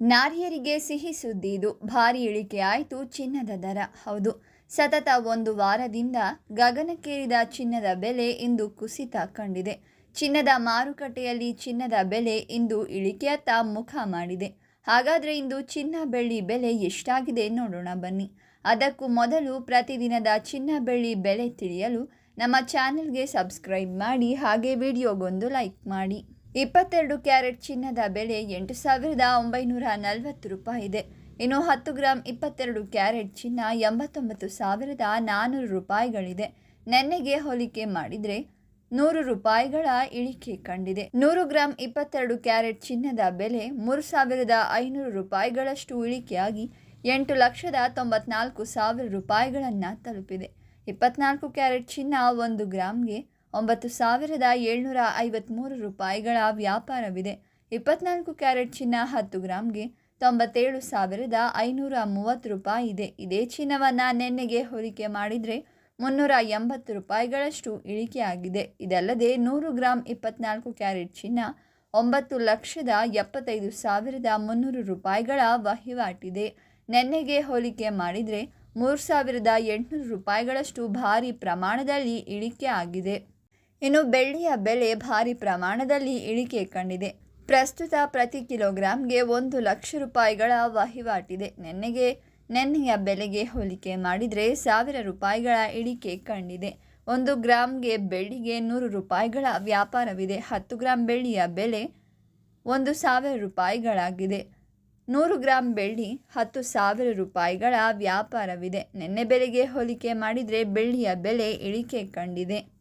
ನಾರಿಯರಿಗೆ ಸಿಹಿ ಸುದ್ದಿ ಇದು. ಭಾರಿ ಇಳಿಕೆ ಆಯಿತು, ಚಿನ್ನದ ದರ. ಹೌದು, ಸತತ ಒಂದು ವಾರದಿಂದ ಗಗನಕ್ಕೇರಿದ ಚಿನ್ನದ ಬೆಲೆ ಇಂದು ಕುಸಿತ ಕಂಡಿದೆ. ಚಿನ್ನದ ಮಾರುಕಟ್ಟೆಯಲ್ಲಿ ಚಿನ್ನದ ಬೆಲೆ ಇಂದು ಇಳಿಕೆಯತ್ತ ಮುಖ ಮಾಡಿದೆ. ಹಾಗಾದರೆ ಇಂದು ಚಿನ್ನ ಬೆಳ್ಳಿ ಬೆಲೆ ಎಷ್ಟಾಗಿದೆ ನೋಡೋಣ ಬನ್ನಿ. ಅದಕ್ಕೂ ಮೊದಲು ಪ್ರತಿದಿನದ ಚಿನ್ನ ಬೆಳ್ಳಿ ಬೆಲೆ ತಿಳಿಯಲು ನಮ್ಮ ಚಾನೆಲ್ಗೆ ಸಬ್ಸ್ಕ್ರೈಬ್ ಮಾಡಿ, ಹಾಗೆ ವಿಡಿಯೋಗೊಂದು ಲೈಕ್ ಮಾಡಿ. ಇಪ್ಪತ್ತೆರಡು ಕ್ಯಾರೆಟ್ ಚಿನ್ನದ ಬೆಲೆ ಎಂಟು ಸಾವಿರದ ಒಂಬೈನೂರ ನಲವತ್ತು ರೂಪಾಯಿ ಇದೆ. ಇನ್ನು ಹತ್ತು ಗ್ರಾಂ ಇಪ್ಪತ್ತೆರಡು ಕ್ಯಾರೆಟ್ ಚಿನ್ನ ಎಂಬತ್ತೊಂಬತ್ತು ಸಾವಿರದ ನಾನ್ನೂರು ರೂಪಾಯಿಗಳಿದೆ. ನೆನ್ನೆಗೆ ಹೋಲಿಕೆ ಮಾಡಿದರೆ ನೂರು ರೂಪಾಯಿಗಳ ಇಳಿಕೆ ಕಂಡಿದೆ. ನೂರು ಗ್ರಾಂ ಇಪ್ಪತ್ತೆರಡು ಕ್ಯಾರೆಟ್ ಚಿನ್ನದ ಬೆಲೆ ಮೂರು ಸಾವಿರದ ಐನೂರು ರೂಪಾಯಿಗಳಷ್ಟು ಇಳಿಕೆಯಾಗಿ ಎಂಟು ಲಕ್ಷದ ತೊಂಬತ್ನಾಲ್ಕು ಸಾವಿರ ರೂಪಾಯಿಗಳನ್ನು ತಲುಪಿದೆ. ಇಪ್ಪತ್ನಾಲ್ಕು ಕ್ಯಾರೆಟ್ ಚಿನ್ನ ಒಂದು ಗ್ರಾಮ್ಗೆ ಒಂಬತ್ತು ಸಾವಿರದ ಏಳ್ನೂರ ಐವತ್ತ್ಮೂರು ರೂಪಾಯಿಗಳ ವ್ಯಾಪಾರವಿದೆ. ಇಪ್ಪತ್ನಾಲ್ಕು ಕ್ಯಾರೆಟ್ ಚಿನ್ನ ಹತ್ತು ಗ್ರಾಮ್ಗೆ ತೊಂಬತ್ತೇಳು ಸಾವಿರದ ಐನೂರ ಮೂವತ್ತು ರೂಪಾಯಿ ಇದೆ. ಇದೇ ಚಿನ್ನವನ್ನು ನೆನ್ನೆಗೆ ಹೋಲಿಕೆ ಮಾಡಿದರೆ ಮುನ್ನೂರ ಎಂಬತ್ತು ರೂಪಾಯಿಗಳಷ್ಟು ಇಳಿಕೆಯಾಗಿದೆ. ಇದಲ್ಲದೆ ನೂರು ಗ್ರಾಂ ಇಪ್ಪತ್ನಾಲ್ಕು ಕ್ಯಾರೆಟ್ ಚಿನ್ನ ಒಂಬತ್ತು ಲಕ್ಷದ ಎಪ್ಪತ್ತೈದು ಸಾವಿರದ ಮುನ್ನೂರು ರೂಪಾಯಿಗಳ ವಹಿವಾಟಿದೆ. ನೆನ್ನೆಗೆ ಹೋಲಿಕೆ ಮಾಡಿದರೆ ಮೂರು ಸಾವಿರದ ಎಂಟುನೂರು ರೂಪಾಯಿಗಳಷ್ಟು ಭಾರಿ ಪ್ರಮಾಣದಲ್ಲಿ ಇಳಿಕೆ ಆಗಿದೆ ಇನ್ನು ಬೆಳ್ಳಿಯ ಬೆಲೆ ಭಾರಿ ಪ್ರಮಾಣದಲ್ಲಿ ಇಳಿಕೆ ಕಂಡಿದೆ. ಪ್ರಸ್ತುತ ಪ್ರತಿ ಕಿಲೋಗ್ರಾಂಗೆ ಒಂದು ಲಕ್ಷ ರೂಪಾಯಿಗಳ ವಹಿವಾಟಿದೆ. ನೆನ್ನೆಗೆ, ನೆನ್ನೆಯ ಬೆಲೆಗೆ ಹೋಲಿಕೆ ಮಾಡಿದರೆ ಸಾವಿರ ರೂಪಾಯಿಗಳ ಇಳಿಕೆ ಕಂಡಿದೆ. ಒಂದು ಗ್ರಾಮ್ಗೆ ಬೆಳ್ಳಿಗೆ ನೂರು ರೂಪಾಯಿಗಳ ವ್ಯಾಪಾರವಿದೆ. ಹತ್ತು ಗ್ರಾಂ ಬೆಳ್ಳಿಯ ಬೆಲೆ ಒಂದು ಸಾವಿರ ರೂಪಾಯಿಗಳಾಗಿದೆ. ನೂರು ಗ್ರಾಂ ಬೆಳ್ಳಿ, ಹತ್ತು ಸಾವಿರ ರೂಪಾಯಿಗಳ ವ್ಯಾಪಾರವಿದೆ. ನಿನ್ನೆ ಬೆಲೆಗೆ ಹೋಲಿಕೆ ಮಾಡಿದರೆ ಬೆಳ್ಳಿಯ ಬೆಲೆ ಇಳಿಕೆ ಕಂಡಿದೆ.